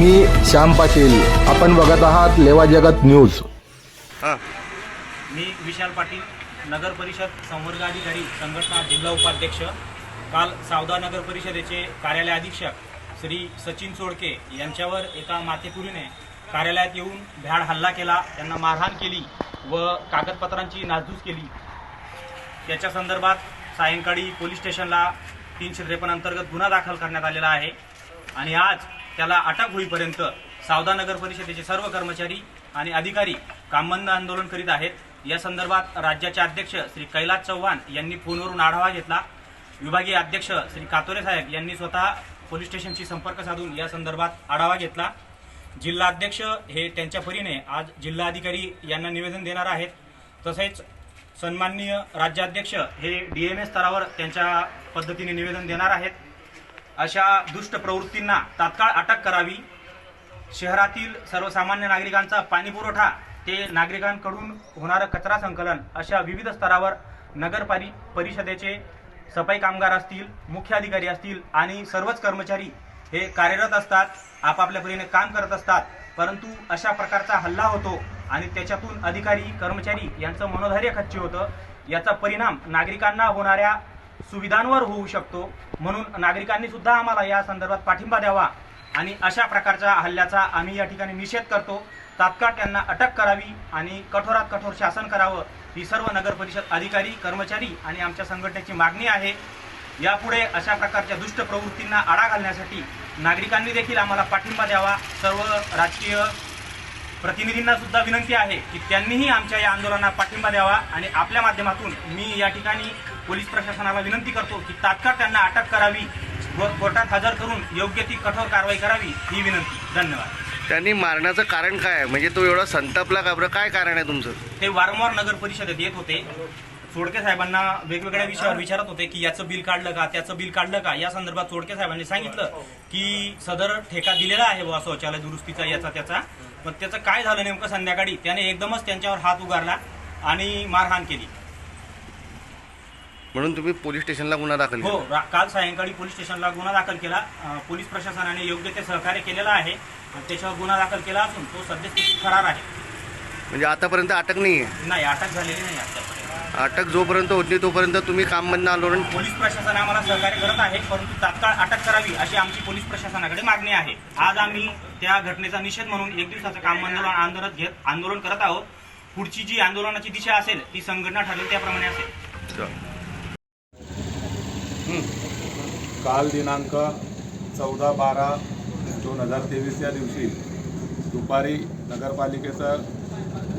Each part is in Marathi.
मी श्याम पाटील. आपण बघत आहात लेवा जगत न्यूज. हां. मी विशाल पाटील नगर परिषद संवर्ग अधिकारी संघटना जिल्हा उपाध्यक्ष. काल सावदा नगर परिषदेचे कार्यालय अधीक्षक श्री सचिन सोडके यांच्यावर एका मातेपुरीने कार्यालयात येऊन भ्याड हल्ला केला. त्यांना मारहाण केली व कागदपत्रांची नासधूस केली. त्याच्या संदर्भात सायंकाळी पोलीस स्टेशनला तीनशे त्रेपन्न अंतर्गत गुन्हा दाखल करण्यात आलेला आहे. आणि आज त्याला अटक होईपर्यंत सावदा नगर परिषदेचे सर्व कर्मचारी आणि अधिकारी कामबंद आंदोलन करीत आहेत. या संदर्भात राज्याचे अध्यक्ष श्री कैलास चव्हाण यांनी फोनवरून आढावा घेतला. विभागीय अध्यक्ष श्री कातोरे साहेब यांनी स्वतः पोलीस स्टेशनशी संपर्क साधून या संदर्भात आढावा घेतला. जिल्हा अध्यक्ष हे त्यांच्या परीने आज जिल्हाधिकारी यांना निवेदन देणार आहेत. तसेच सन्माननीय राज्याध्यक्ष हे डी एम ए स्तरावर त्यांच्या पद्धतीने निवेदन देणार आहेत. अशा दुष्ट प्रवृत्तींना तात्काळ अटक करावी. शहरातील सर्वसामान्य नागरिकांचा पाणीपुरवठा ते नागरिकांकडून होणारं कचरा संकलन अशा विविध स्तरावर नगर परिषदेचे सफाई कामगार असतील मुख्य अधिकारी असतील आणि सर्वच कर्मचारी हे कार्यरत असतात आपापल्या परीने काम करत असतात. परंतु अशा प्रकारचा हल्ला होतो आणि त्याच्यातून अधिकारी कर्मचारी यांचं मनोधैर्य खच्ची होतं. याचा परिणाम नागरिकांना होणाऱ्या सुविधांवर होऊ शकतो म्हणून नागरिकांनी सुद्धा आम्हाला या संदर्भात पाठिंबा द्यावा. आणि अशा प्रकारच्या हल्ल्याचा आम्ही या ठिकाणी निषेध करतो. तात्काळ त्यांना अटक करावी आणि कठोरात कठोर शासन करावं ही सर्व नगर परिषद अधिकारी कर्मचारी आणि आमच्या संघटनेची मागणी आहे. यापुढे अशा प्रकारच्या दुष्ट प्रवृत्तींना आळा घालण्यासाठी नागरिकांनी देखील आम्हाला पाठिंबा द्यावा. सर्व राजकीय प्रतिनिधींना सुद्धा विनंती आहे की त्यांनीही आमच्या या आंदोलनाला पाठिंबा द्यावा आणि आपल्या माध्यमातून मी या ठिकाणी पोलीस प्रशासनाला विनंती करतो की तात्काळ त्यांना अटक करावी व कोर्टात हजर करून योग्य ती कठोर कारवाई करावी ही विनंती. धन्यवाद. त्यांनी मारण्याचं कारण काय आहे? म्हणजे तो एवढा संतापला का बरं? काय कारण आहे तुमचं? ते वारंवार नगर परिषदेत येत होते. सोडके साहेबांना वेगवेगळ्या विषयावर विचारत होते की याचं बिल काढलं का त्याचं बिल काढलं का? या संदर्भात सोडके साहेबांनी सांगितलं की सदर ठेका दिलेला आहे बुवा शौचालय दुरुस्तीचा याचा त्याचा. पण त्याचं काय झालं नेमकं संध्याकाळी? त्याने एकदमच त्यांच्यावर हात उगारला आणि मारहाण केली. म्हणून तुम्ही पोलीस स्टेशनला गुन्हा दाखल हो केला रा- काल सायंकाळी पोलीस स्टेशनला गुन्हा दाखल केला. अं, पोलीस प्रशासनाने योग्य ते सहकार्य केलेलं आहे. आणि त्याच्यावर गुन्हा दाखल केला असून तो सद्यस्थितीत फरार आहे. म्हणजे आतापर्यंत अटक नाही आहे नाही अटक झालेली नाही आतापर्यंत. अटक जोपर्यंत होत नाही तोपर्यंत तुम्ही काम बंद आंदोलन पोलीस प्रशासन आम्हाला सहकार्य करत आहे परंतु तात्काळ अटक करावी अशी आमची पोलीस प्रशासनाकडे मागणी आहे. आज आम्ही त्या घटनेचा निषेध म्हणून एक दिवसाचं काम आंदोलन आंदोलन घेत आंदोलन करत आहोत. पुढची जी आंदोलनाची दिशा असेल ती संघटना ठरवेल त्याप्रमाणे असेल. काल दिनांक चौदा बारा दोन हजार तेवीस या दिवशी दुपारी नगरपालिकेचं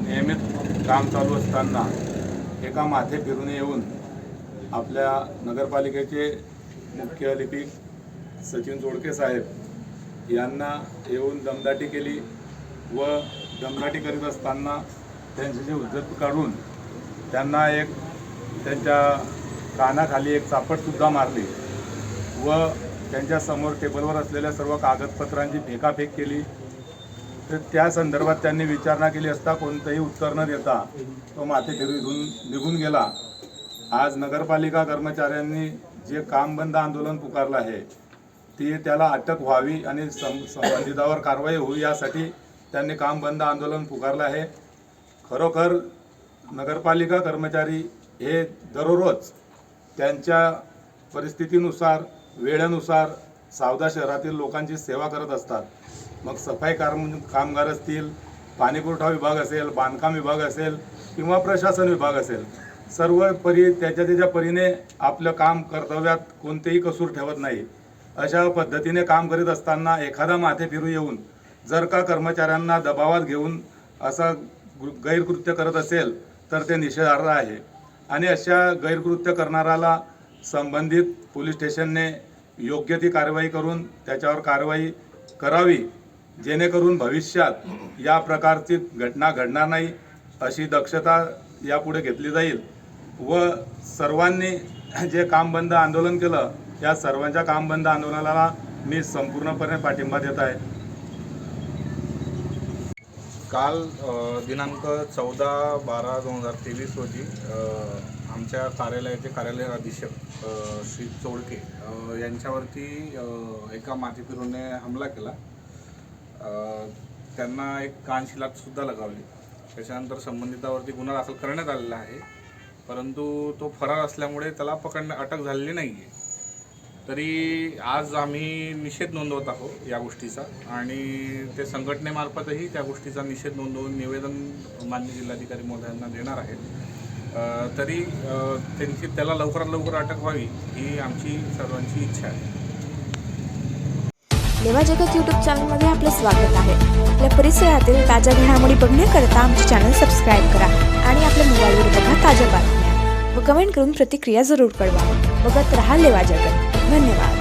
नियमित काम चालू असताना एका माथे फिरून येऊन आपल्या नगरपालिकेचे मुख्य लिपिक सचिन जोडके साहेब यांना येऊन दमदाटी केली व दमदाटी करीत असताना त्यांची जी काढून त्यांना एक त्यांच्या कानाखाली एक चापटसुद्धा मारली. व त्यांच्यासमोर टेबलवर असलेल्या सर्व कागदपत्रांची फेकाफेक केली. तर त्या संदर्भात त्यांनी विचारणा केली असता कोणतंही उत्तर न देता तो माथे फिरून निघून गेला. आज नगरपालिका कर्मचाऱ्यांनी जे काम बंद आंदोलन पुकारलं आहे ती त्याला अटक व्हावी आणि सं संबंधितावर कारवाई होवी यासाठी त्यांनी काम बंद आंदोलन पुकारलं आहे. खरोखर नगरपालिका कर्मचारी हे दररोज त्यांच्या परिस्थितीनुसार वेळेनुसार सावदा शहरातील लोकांची सेवा करत असतात. मग सफाई काम कामगार असतील पाणीपुरवठा विभाग असेल बांधकाम विभाग असेल किंवा प्रशासन विभाग असेल सर्व परी त्याच्या त्याच्या परीने आपलं काम कर्तव्यात कोणतेही कसूर ठेवत नाही. अशा पद्धतीने काम करीत असताना एखादा माथे फिरू येऊन जर का कर्मचाऱ्यांना दबावात घेऊन असा गृ- गैरकृत्य करत असेल तर ते निषेधार्ह आहे. आणि अशा गैरकृत्य करणाऱ्याला संबंधित पोलीस स्टेशनने योग्य ती कारवाई करून त्याच्यावर कारवाई करावी जेणेकरून भविष्यात या प्रकारची घटना घडणार नाही अशी दक्षता यापुढे घेतली जाईल. व सर्वांनी जे काम बंद आंदोलन केलं या सर्वांच्या काम बंद आंदोलनाला मी संपूर्णपणे पाठिंबा देत आहे. काल दिनांक चौदा बारा दोन हजार तेवीस रोजी आमच्या कार्यालयाचे कार्यालय अधीक्षक श्री चोळके यांच्यावरती एका माथेफिरूने हमला केला. त्यांना एक कानशिलातसुद्धा लगावली. त्याच्यानंतर संबंधितावरती गुन्हा दाखल करण्यात आलेला आहे. परंतु तो फरार असल्यामुळे त्याला पकडण्या अटक झालेली नाही आहे तरी आज आम्ही निषेध नोंदवत आहोत या गोष्टीचा. आणि ते संघटनेमार्फतही त्या गोष्टीचा निषेध नोंदवून निवेदन मान्य जिल्हाधिकारी महोदयांना देणार आहेत. तरी त्यांची त्याला लवकरात लवकर अटक व्हावी ही आमची सर्वांची इच्छा आहे. लेवा जगत यूट्यूब चॅनलमध्ये आपलं स्वागत आहे. आपल्या परिसरातील ताज्या घडामोडी बघण्याकरता आमचे चॅनल सबस्क्राईब करा आणि आपल्या मोबाईलवर बघा ताज्या बातम्या व कमेंट करून प्रतिक्रिया जरूर कळवा. बघत राहा लेवा जगत. धन्यवाद